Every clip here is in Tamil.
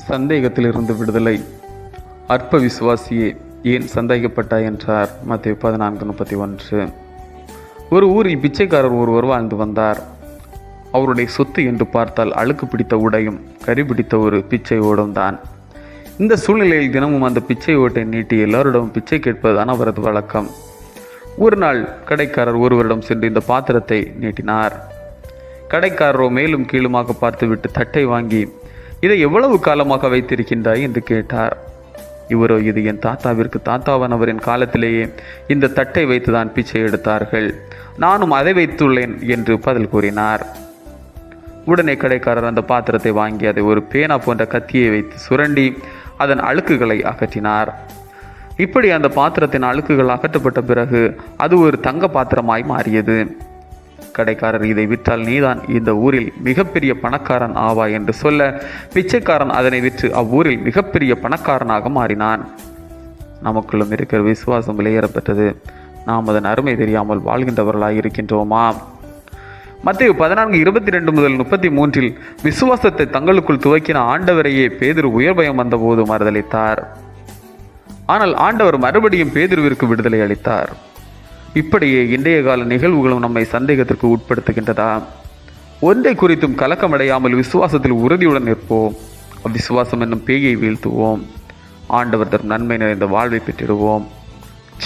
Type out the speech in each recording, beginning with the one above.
சந்தேகத்திலிருந்து விடுதலை. அற்ப விசுவாசியே ஏன் சந்தேகப்பட்டாய் என்றார். மத்திய பதினான்கு முப்பத்தி ஒன்று. ஒரு ஊரில் பிச்சைக்காரர் ஒருவர் வாழ்ந்து வந்தார். அவருடைய சொத்து என்று பார்த்தால் அழுக்கு பிடித்த உடையும் கரி பிடித்த ஒரு பிச்சை ஓடும் தான். இந்த சூழ்நிலையில் தினமும் அந்த பிச்சை ஓட்டை நீட்டி எல்லாரிடமும் பிச்சை கேட்பதுதான் அவரது வழக்கம். ஒரு நாள் கடைக்காரர் ஒருவரிடம் சென்று இந்த பாத்திரத்தை நீட்டினார். கடைக்காரரோ மேலும் கீழுமாக பார்த்துவிட்டு தட்டை வாங்கி இதை எவ்வளவு காலமாக வைத்திருக்கின்றாய்? என்று கேட்டார். இவரோ இது என் தாத்தாவிற்கு தாத்தாவானவரின் காலத்திலேயே இந்த தட்டை வைத்துதான் பிச்சை எடுத்தார்கள். நானும் அதை வைத்துள்ளேன் என்று பதில் கூறினார். உடனே கடைக்காரர் அந்த பாத்திரத்தை வாங்கி அதை ஒரு பேனா போன்ற கத்தியை வைத்து சுரண்டி அதன் அழுக்குகளை அகற்றினார். இப்படி அந்த பாத்திரத்தின் அழுக்குகள் அகற்றப்பட்ட பிறகு அது ஒரு தங்க பாத்திரமாய் மாறியது. கடைக்காரர் இதை விற்றால் நீதான் இந்த ஊரில் மிகப்பெரிய பணக்காரன் ஆவா என்று சொல்ல பிச்சைக்காரன் அதனை விற்று அவ்வூரில் மிகப்பெரிய பணக்காரனாக மாறினான். நமக்குள்ளும் இருக்கிற விசுவாசம் வெளியேறப்பட்டது நாம் அதன் அருமை தெரியாமல் வாழ்கின்றவர்களாக இருக்கின்றோமா? மத்திய பதினான்கு இருபத்தி ரெண்டு முதல் முப்பத்தி மூன்றில் விசுவாசத்தை தங்களுக்குள் துவக்கின ஆண்டவரையே பேதிரு உயர்பயம் வந்தபோது மறுதளித்தார் ஆனால் ஆண்டவர் மறுபடியும் பேதிருவிற்கு விடுதலை அளித்தார். இப்படியே இன்றைய கால நிகழ்வுகளும் நம்மை சந்தேகத்திற்கு உட்படுத்துகின்றதா? ஒன்றை குறித்தும் கலக்கமடையாமல் விசுவாசத்தில் உறுதியுடன் நிற்போம். அவ்விசுவாசம் என்னும் பேயை வீழ்த்துவோம். ஆண்டவர் தரும் நன்மை நிறைந்த வாழ்வை பெற்றிடுவோம்.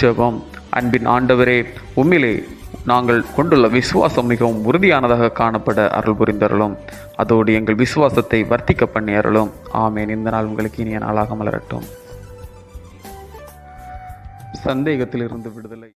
ஜெபம். அன்பின் ஆண்டவரே உண்மையிலே நாங்கள் கொண்டுள்ள விசுவாசம் மிகவும் உறுதியானதாக காணப்பட அருள் புரிந்தருளும். அதோடு எங்கள் விசுவாசத்தை வர்த்திக்க பண்ணி அருளும். ஆமேன். இந்த நாள் உங்களுக்கு இனிய நாளாக மலரட்டும். சந்தேகத்திலிருந்து விடுதலை.